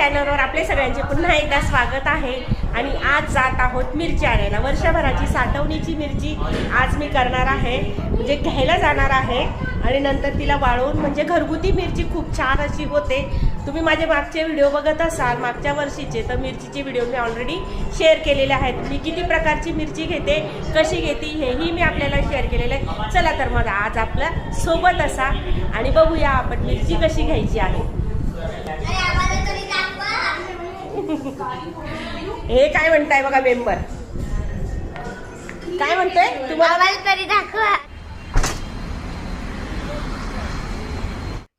चॅनलवर आपले सगळ्यांचे पुन्हा एकदा स्वागत आहे. आणि आज जात आहोत मिरची आणायला. वर्षभराची साठवणीची मिरची आज मी करणार आहे. म्हणजे घ्यायला जाणार आहे. आणि नंतर तिला वाळवून म्हणजे घरगुती मिरची खूप छान अशी होते. तुम्ही माझे मागचे व्हिडिओ बघत असाल मागच्या वर्षीचे तर मिरचीचे व्हिडिओ मी ऑलरेडी शेअर केलेले आहेत. मी किती प्रकारची मिरची घेते कशी घेते हेही मी आपल्याला शेअर केलेलं आहे चला तर मग आज आपलं सोबत असा आणि बघूया आपण मिरची कशी घ्यायची आहे. हे काय म्हणताय बघा मेंबर काय म्हणतोय? तुम्हाला तरी दाखवा.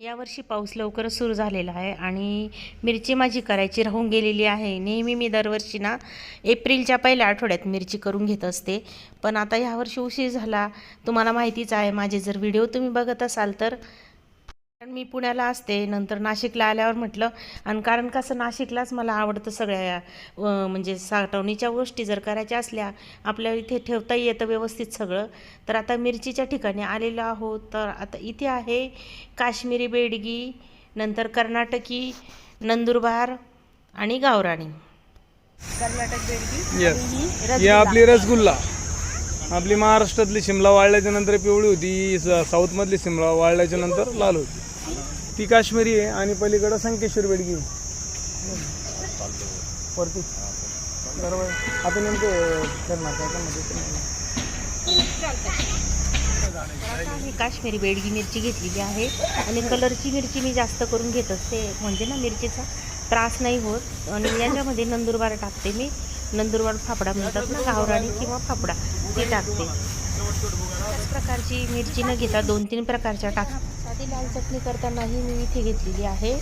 यावर्षी पाऊस लवकरच सुरू झालेला आहे आणि मिरची माझी करायची राहून गेलेली आहे. नेहमी मी दरवर्षी ना एप्रिलच्या पहिल्या आठवड्यात मिरची करून घेत असते. पण आता ह्यावर्षी उशीर झाला. तुम्हाला माहितीच आहे माझे जर व्हिडिओ तुम्ही बघत असाल तर कारण मी पुण्याला असते नंतर नाशिकला आल्यावर म्हटलं आणि कारण कसं नाशिकलाच मला आवडतं सगळ्या म्हणजे साठवणीच्या गोष्टी जर करायच्या असल्या आपल्या इथे ठेवता येतं व्यवस्थित सगळं तर आता मिरचीच्या ठिकाणी आलेलो आहोत तर आता इथे आहे काश्मीरी बेडगी नंतर कर्नाटकी नंदुरबार आणि गावराणी. कर्नाटक बेडगी आणि ही ही. आपली रसगुल्ला. आपली महाराष्ट्रातली शिमला वाळल्याच्या नंतर पिवळी होती साऊथमधली शिमला वाळल्याच्या नंतर लाल होती. ती काश्मीरी आहे आणि पलीकडं संकेश्वर बेडगी वरती. बरोबर आता नेमकं करणार काय? करणार ही काश्मीरी बेडगी मिरची घेतलेली आहे आणि कलरची मिरची मी जास्त करून घेत असते. म्हणजे ना मिरचीचा त्रास नाही होत. आणि याच्यामध्ये नंदुरबार टाकते मी. नंदुरबार फाफडा म्हणतात ना गावराणी किंवा फाफडा ते टाकते. त्याच प्रकारची मिरची न घेता दोन तीन प्रकारच्या टाक ती लाल चटणी करतानाही मी इथे घेतलेली आहे.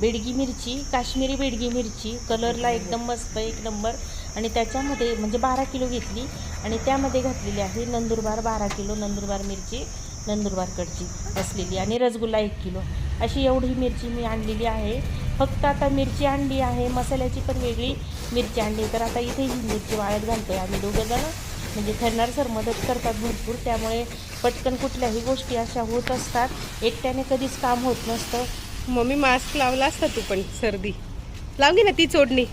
बेडगी मिरची काश्मीरी बेडगी मिरची कलरला एकदम मस्त एक नंबर. आणि त्याच्यामध्ये म्हणजे बारा किलो घेतली आणि त्यामध्ये घातलेली आहे नंदुरबार बारा किलो नंदुरबार मिरची नंदुरबारकडची असलेली आणि रसगुल्ला एक किलो. अशी एवढी मिरची मी आणलेली आहे. फक्त आता मिरची आणली आहे. मसाल्याची पण वेगळी मिरची आणली तर आता इथे ही मिरची वाळत आहे आम्ही दोघं जण. म्हणजे ठरणार सर मदत करतात भरपूर त्यामुळे पटकन कुठल्याही गोष्टी अशा होत असतात. एकट्याने कधीच काम होत नसतं. मम्मी मास्क लावला असता तू पण सर्दी. लावली ना ती चोडणी.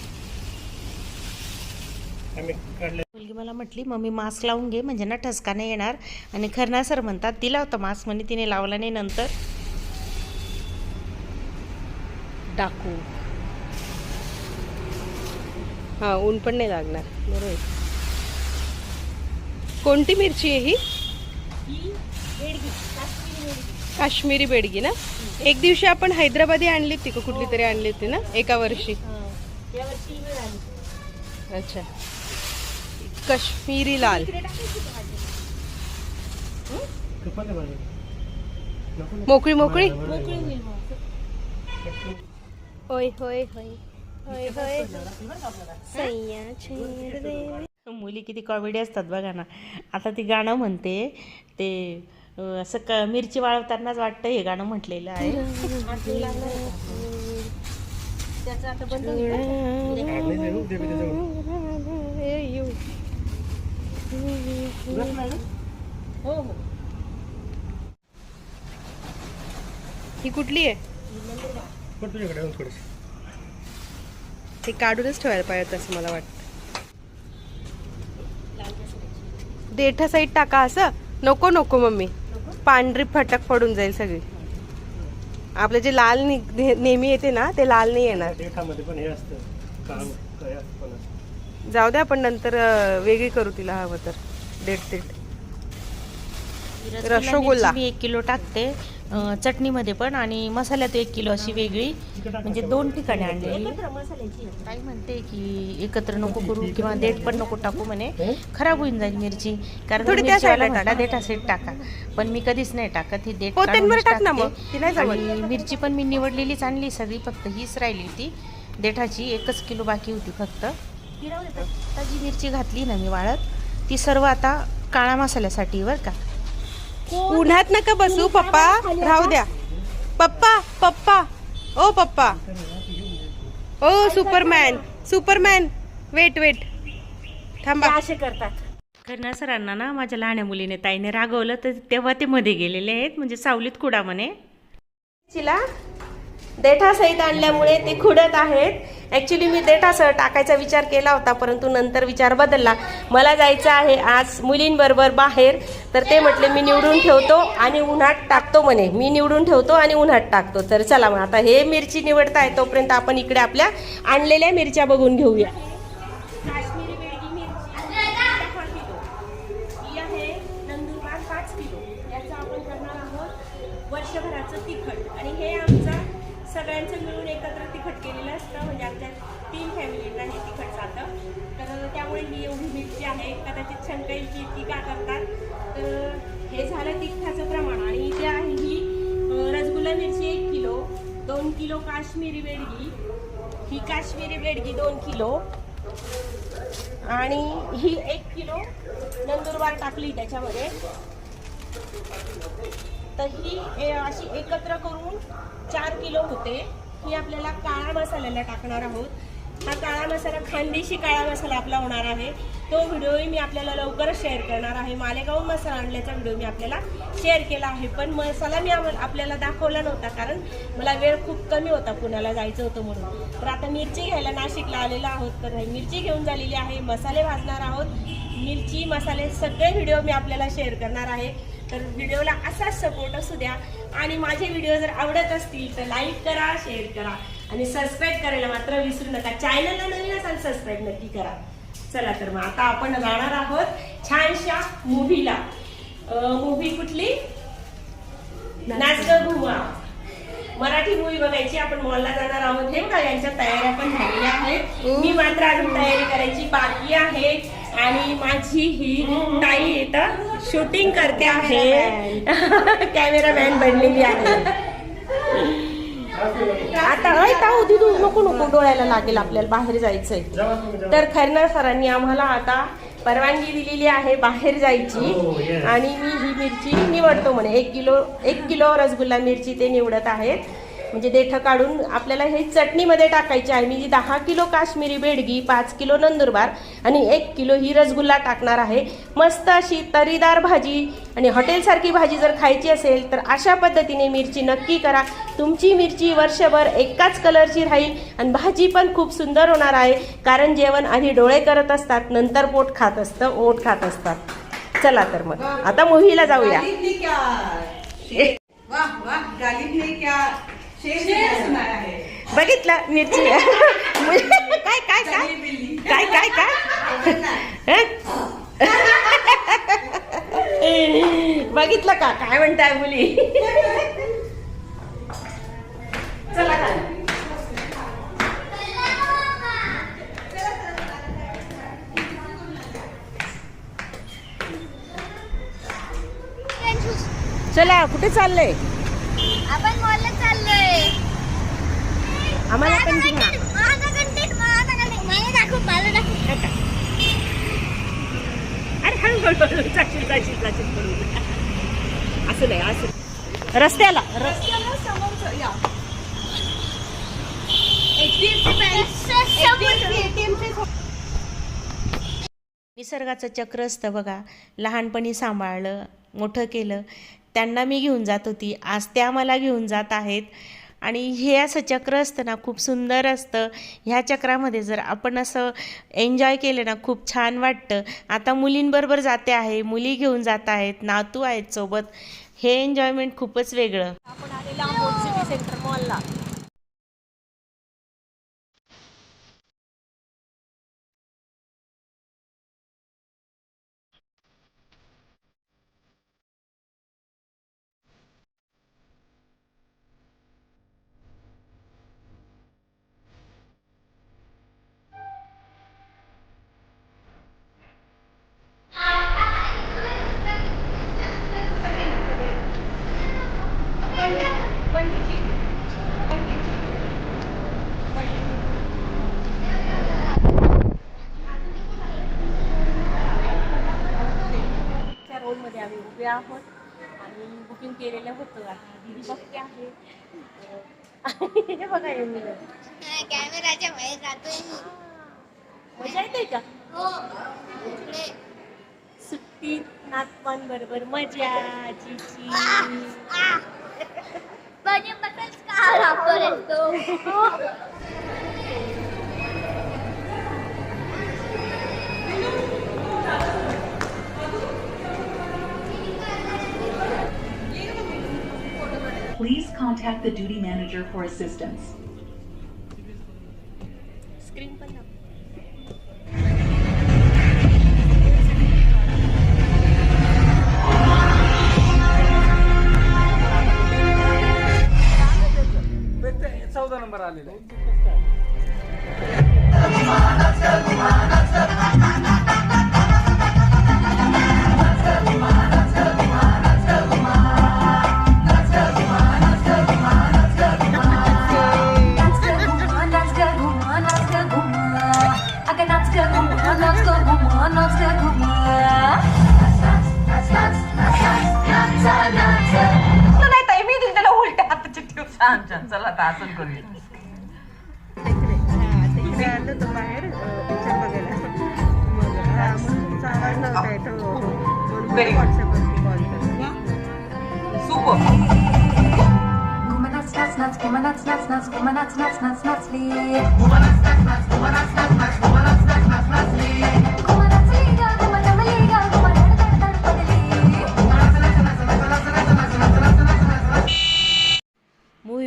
मुलगी मला म्हटली मम्मी मास्क लावून घे म्हणजे ना ठसका नाही येणार. आणि खरना सर म्हणतात तिला होता मास्क म्हणे तिने लावला नाही नंतर. डाकू. हा ऊन पण नाही लागणार. बरोबर कोणती मिरची आहे ही? काश्मीरी बेडगी ना? एक दिवशी आपण हैदराबादी आणली होती का? कुठली तरी आणली होती ना? एका वर्षी. अच्छा. काश्मीरी लाल. मोकळी मोकळी? होय होय होय. होय होय. सैया छेड देवी. मुली किती कॉमेडी असतात बघा ना. आता ती गाणं म्हणते ते असं क मिरची वाळवतानाच वाटतं हे गाणं म्हटलेलं आहे. त्याचं आता बंद होईल का? हो हो. ही कुठली आहे? ते काढूनच ठेवायला पाहिजे असं मला वाटतं. देठा साईड टाका असं. नको नको मम्मी. पांढरी फटक पडून जाईल सगळी. आपलं जे लाल नेहमी येते ना ते लाल नाही येणार. जाऊ द्या आपण नंतर वेगळी करू तिला हवं तर. Date date rasgulla. मी एक किलो टाकते. चटणीमध्ये पण आणि मसाल्यात एक किलो अशी वेगळी म्हणजे दोन ठिकाणी आणलेली. काय म्हणते की एकत्र नको करू किंवा देठ पण नको टाकू म्हणे. खराब होऊन जाईल मिरची. कारण थोडी त्या देठा सेट टाका. पण मी कधीच नाही टाकत ही देठ पोत्यांवर काढूनच टाक ना टाकते. मग. ती नाही जमत. आणि मिरची पण मी निवडलेलीच आणली सगळी फक्त हीच राहिली होती देठाची एकच किलो बाकी होती फक्त. आता जी मिरची घातली ना मी वाळत ती सर्व आता काळा मसाल्यासाठी बरं का. उन्हात नका बसू पप्पा. राहू द्या. पप्पा पप्पा. ओ पप्पा. ओ सुपरमॅन सुपरमॅन. Wait wait. थांबा. असे करतात. खरना सरांना ना माझ्या लहान्या मुलीने ताईने रागवलं तर तेव्हा ते मध्ये गेलेले आहेत म्हणजे सावलीत कुडा म्हणे चिला देठासहित आणल्यामुळे ते खुडत आहेत. ॲक्च्युली मी देठासह टाकायचा विचार केला होता परंतु नंतर विचार बदलला. मला जायचं आहे आज मुलींबरोबर बाहेर तर ते म्हटले मी निवडून ठेवतो आणि उन्हात टाकतो म्हणे. मी निवडून ठेवतो आणि उन्हात टाकतो. तर चला मग आता हे मिरची निवडताय तोपर्यंत आपण इकडे आपल्या आणलेल्या मिरच्या बघून घेऊया. आहे. कदाचित शंका येईल की ती का करतात? तर हे झालं तिखटाचं प्रमाण. आणि इथे आहे ही रसगुल्ला मिरची एक किलो दोन किलो काश्मीरी बेडगी ही काश्मीरी बेडगी दोन किलो. आणि ही एक किलो नंदुरबार टाकली त्याच्यामध्ये. तर ही अशी एकत्र करून चार किलो होते. ही आपल्याला काळा मसाल्याला टाकणार आहोत. हा काळा मसाला खानदेशी काळा मसाला आपला होणार आहे. तो व्हिडिओही मी आपल्याला लवकरच शेअर करणार आहे. मालेगाव मसाला आणल्याचा व्हिडिओ मी आपल्याला शेअर केला आहे. पण मसाला मी आपल्याला दाखवला नव्हता कारण मला वेळ खूप कमी होता पुण्याला जायचं होतं म्हणून. तर आता मिरची घ्यायला नाशिकला आलेला आहोत. तर मिरची घेऊन झालेली आहे. मसाले भाजणार आहोत. मिरची मसाले सगळे व्हिडिओ मी आपल्याला शेअर करणार आहे. तर व्हिडिओला असाच सपोर्ट असू द्या. आणि माझे व्हिडिओ जर आवडत असतील तर लाईक करा शेअर करा. आणि सबस्क्राईब करायला मात्र विसरू नका. चॅनलला नवीन असाल सबस्क्राईब नक्की करा. चला तर मग आता आपण जाणार आहोत छानशा मूव्हीला मूव्ही कुठली? नाच ग घुमा मराठी मूवी बघायची. आपण मॉलला जाणार आहोत. हे बघा यांच्या तयाऱ्या पण झालेल्या आहेत. मी मात्र अजून तयारी करायची बाकी आहे. आणि माझी ही ताई इथं शूटिंग करते आहे. कॅमेरामॅन बनलेली आहे. आता ऐ ताऊ दिदू नको नको डोळ्याला लागेल आपल्याला बाहेर जायचंय. तर खैरनार सरांनी आम्हाला आता परवानगी दिलेली आहे बाहेर जायची. आणि मी ही मिरची निवडतो म्हणे. एक किलो एक किलो रसगुल्ला मिरची ते निवडत आहेत. म्हणजे देठं काढून आपल्याला हे चटणीमध्ये टाकायची आहे. मी जी दहा किलो काश्मीरी बेडगी पाच किलो नंदुरबार आणि एक किलो ही रसगुल्ला टाकणार आहे. मस्त अशी तरीदार भाजी आणि हॉटेलसारखी भाजी जर खायची असेल तर अशा पद्धतीने मिरची नक्की करा. तुमची मिरची वर्षभर एकाच कलरची राहील आणि भाजी पण खूप सुंदर होणार आहे. कारण जेवण आधी डोळे करत असतात नंतर पोट खात असतं ओठ खात असतात. चला तर मग. आता मूव्हीला जाऊया. बघितलं मिरची. काय काय काय? काय काय काय? बघितलं का? काय म्हणताय मुली? चला चला कुठे चाललंय आपण मॉलला चाललोय आम्हाला पण माझा घेऊन content, माझा content, माझा content. मला दाखव अरे हळू जाशील जाशील जाशील पडून. असं नाही असं रस्त्याला रस्त्या निसर्गाचं चक्र असतं बघा. लहानपणी सांभाळलं मोठं केलं. त्यांना मी घेऊन जात होती. आज त्या मला घेऊन जात आहेत. आणि हे असं चक्र असतं ना खूप सुंदर असतं. ह्या चक्रामध्ये जर आपण असं एन्जॉय केलं ना खूप छान वाटतं. आता मुलींबरोबर जाते आहे मुली घेऊन जात आहेत नातू आहेत सोबत. हे एन्जॉयमेंट खूपच वेगळं. आपण आलेलं सेंटर मॉलला उभे आहोत. आणि बुकिंग केलेलं होतं. आता दिदी बघते आहे. हे बघा हे मुलं. कॅमेराच्या बाहेर जातोय मी. मजा येते का? हो. इकडे. सुट्टीत नातवांबरोबर मजा जीची. बनी बकल का rapper contact the duty manager for assistance. Screen पण दाखव. चौदा नंबर आलेला नाही हाताची छान छान चला आता असं करूया हा, बाहेर अं, बघायला. सुपर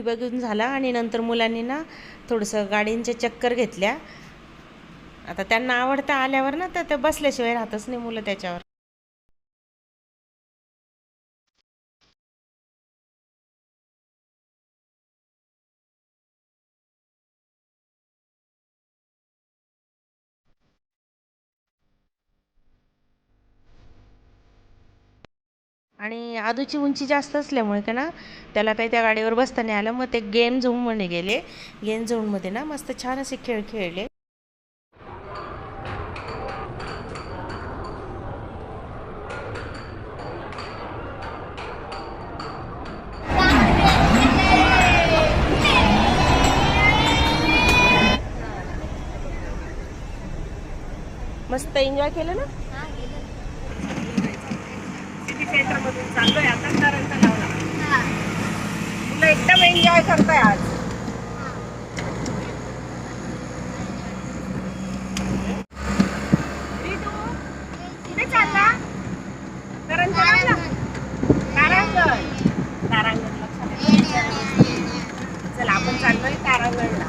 विभागून बघून झाला आणि नंतर मुलांनी ना थोडंसं गाडींच्या चक्कर घेतल्या. आता त्यांना आवडता आल्यावर ना तर ते बसल्याशिवाय राहतच नाही मुलं त्याच्यावर. आणि आदूची उंची जास्त असल्यामुळे का ना त्याला काही त्या गाडीवर बसता नाही आलं. मग ते गेम झोनमध्ये गेले. गेम झोनमध्ये ना मस्त छान असे खेळ खेळले. मस्त एन्जॉय केलं ना? सिटी मधून चाललोय आता करंट लावला. मुलं एकदम एन्जॉय करताय आज रितू, कुठे चालला करंट लावला तारांगण तारांगण लक्षात आहे. चला आपण चाललोय तारांगणला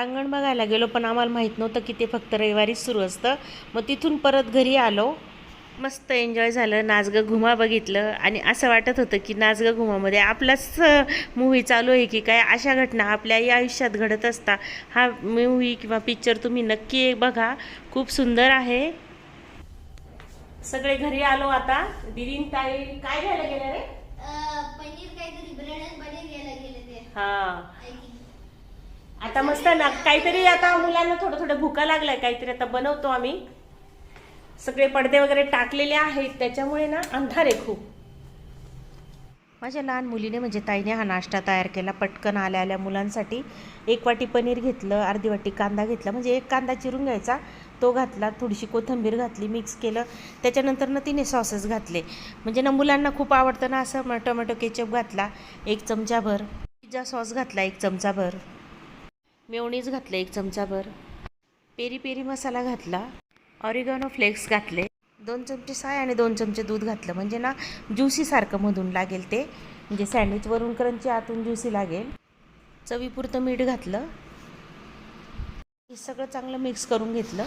तारांगण बघायला गेलो पण आम्हाला माहीत नव्हतं की ते फक्त रविवारीच सुरू असतं. मग तिथून परत घरी आलो. मस्त एन्जॉय झालं नाचगं घुमा बघितलं आणि असं वाटत होतं की नाचगं घुमामध्ये आपलाच मूवी चालू आहे की काय? अशा घटना आपल्याही आयुष्यात घडत असता. हा मूवी किंवा पिक्चर तुम्ही नक्की बघा. खूप सुंदर आहे. सगळे घरी आलो आता. दिदीन ताई काय घ्यायला गेल्या रे? पनीर काहीतरी ब्रेड पनीर घ्यायला गेले ते. हा. आता मस्त ना काहीतरी आता मुलांना थोडं थोडं भुका लागलाय काहीतरी आता बनवतो आम्ही. सगळे पडदे वगैरे टाकलेले आहेत त्याच्यामुळे ना अंधार आहे खूप. माझ्या लहान मुलीने म्हणजे ताईने हा नाश्ता तयार केला पटकन आल्या आल्या मुलांसाठी. एक वाटी पनीर घेतलं अर्धी वाटी कांदा घेतला म्हणजे एक कांदा चिरून घ्यायचा. तो घातला थोडीशी कोथिंबीर घातली मिक्स केलं. त्याच्यानंतर ना तिने सॉसेस घातले. म्हणजे ना मुलांना खूप आवडतं ना असं टोमॅटो केचप घातला एक चमचाभर. पिझ्झा सॉस घातला एक चमचाभर. मेवणीच घातलं एक चमचाभर. पेरी पेरी मसाला घातला. ऑरिगॅनो फ्लेक्स घातले. दोन चमचे साय आणि दोन चमचे दूध घातलं. म्हणजे ना ज्युसीसारखं मधून लागेल ते. म्हणजे सँडविचवरून करंची क्रंची आतून ज्युसी लागेल. चवीपुरतं मीठ घातलं. हे सगळं चांगलं मिक्स करून घेतलं.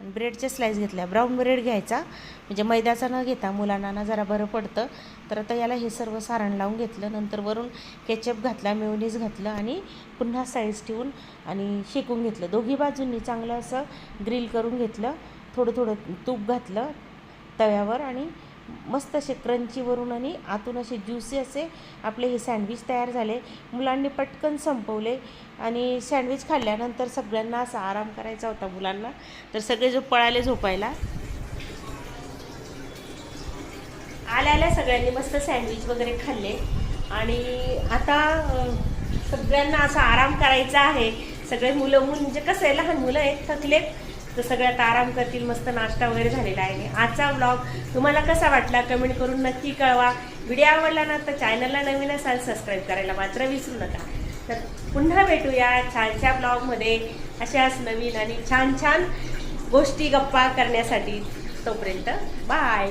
आणि ब्रेडचे स्लाईस घेतल्या. ब्राऊन ब्रेड घ्यायचा. म्हणजे मैद्याचा न घेता मुलांना ना जरा बरं पडतं. तर आता याला हे सर्व सारण लावून घेतलं. नंतर वरून केचप घातला मेवनीज घातलं आणि पुन्हा साईज ठेवून आणि शेकून घेतलं. दोघी बाजूंनी चांगलं असं ग्रिल करून घेतलं. थोडं थोडं तूप घातलं तव्यावर आणि मस्त असे क्रंचीवरून आणि आतून असे ज्युसी असे आपले हे सँडविच तयार झाले. मुलांनी पटकन संपवले आणि सँडविच खाल्ल्यानंतर सगळ्यांना असा आराम करायचा होता मुलांना. तर सगळे जो पळाले झोपायला. आल्या आल्या सगळ्यांनी मस्त सँडविच वगैरे खाल्ले. आणि आता सगळ्यांना असा आराम करायचा आहे. सगळे मुलं मुलं म्हणजे कसं आहे लहान मुलं आहेत थकलेत. तर सगळ्यात आराम करतील मस्त नाश्ता वगैरे झालेला आहे. आजचा ब्लॉग तुम्हाला कसा वाटला कमेंट करून नक्की कळवा. व्हिडिओ आवडला ना तर चॅनलला नवीन असाल सबस्क्राईब करायला मात्र विसरू नका. तर पुन्हा भेटूया छानशा ब्लॉगमध्ये अशाच नवीन आणि छान छान गोष्टी गप्पा करण्यासाठी. तोपर्यंत बाय